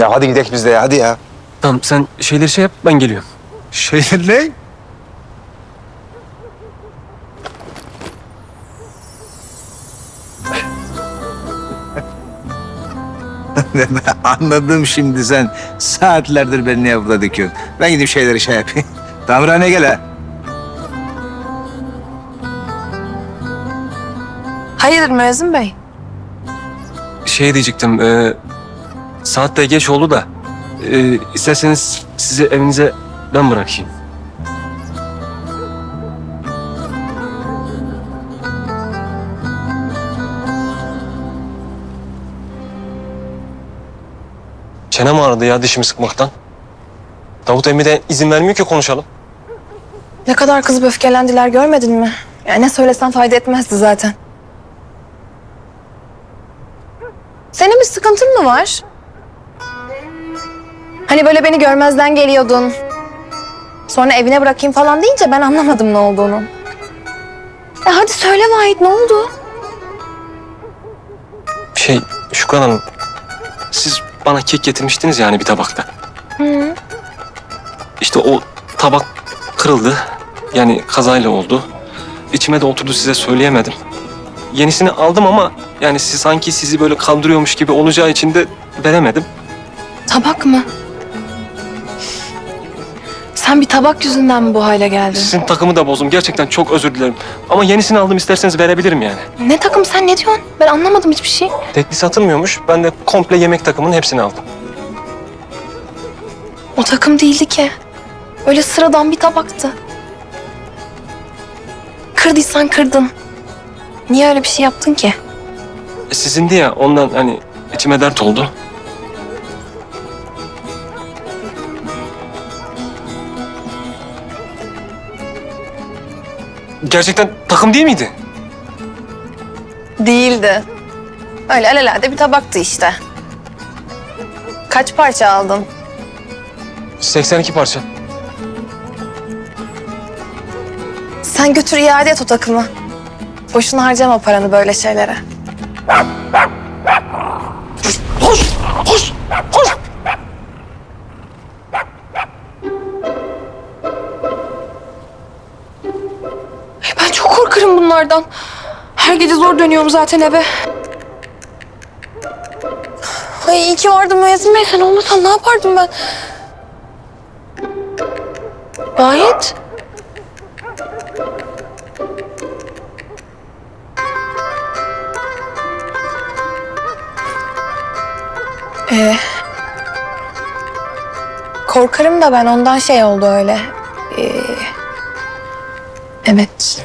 Ya hadi gidelim biz de ya hadi ya. Tamam sen şeyleri şey yap ben geliyorum. Şeyler ne? Anladım şimdi sen saatlerdir beni niye burada dikiyorsun. Ben gidip şeyleri şey yapayım. Tamirhaneye gel ha. Hayırdır Müezzin Bey? Şey diyecektim. E, saat de geç oldu da. E, isterseniz sizi evinize ben bırakayım. Çenem ağrıdı ya dişimi sıkmaktan. Davut emmi izin vermiyor ki konuşalım. Ne kadar kızıp öfkelendiler görmedin mi? Yani ne söylesen fayda etmezdi zaten. Senin bir sıkıntın mı var? Hani böyle beni görmezden geliyordun. Sonra evine bırakayım falan deyince ben anlamadım ne olduğunu. E hadi söyle Vahit ne oldu? Şey Şükran Hanım, siz bana kek getirmiştiniz yani bir tabakta. Hı. İşte o tabak kırıldı. Yani kazayla oldu. İçime de oturdu size söyleyemedim. Yenisini aldım ama yani siz sanki sizi böyle kandırıyormuş gibi olacağı için de veremedim. Tabak mı? Sen bir tabak yüzünden mi bu hale geldin? Sizin takımı da bozdum. Gerçekten çok özür dilerim. Ama yenisini aldım isterseniz verebilirim yani. Ne takım sen ne diyorsun? Ben anlamadım hiçbir şey. Tekli satılmıyormuş. Ben de komple yemek takımının hepsini aldım. O takım değildi ki. Öyle sıradan bir tabaktı. Kırdıysan kırdın. Niye öyle bir şey yaptın ki? E, sizindi ya ondan hani içime dert oldu. Gerçekten takım değil miydi? Değildi. Öyle alelade bir tabaktı işte. Kaç parça aldın? 82 parça. Sen götür iade et o takımı. Boşuna harcama paranı böyle şeylere. Koş! Koş! Koş! Korkarım bunlardan. Her gece zor dönüyorum zaten eve. Ay iyi ki vardın Müezzin Bey. Sen olmasan ne yapardım ben? Gayet. Ee, korkarım da ben ondan şey oldu öyle. Ee, evet.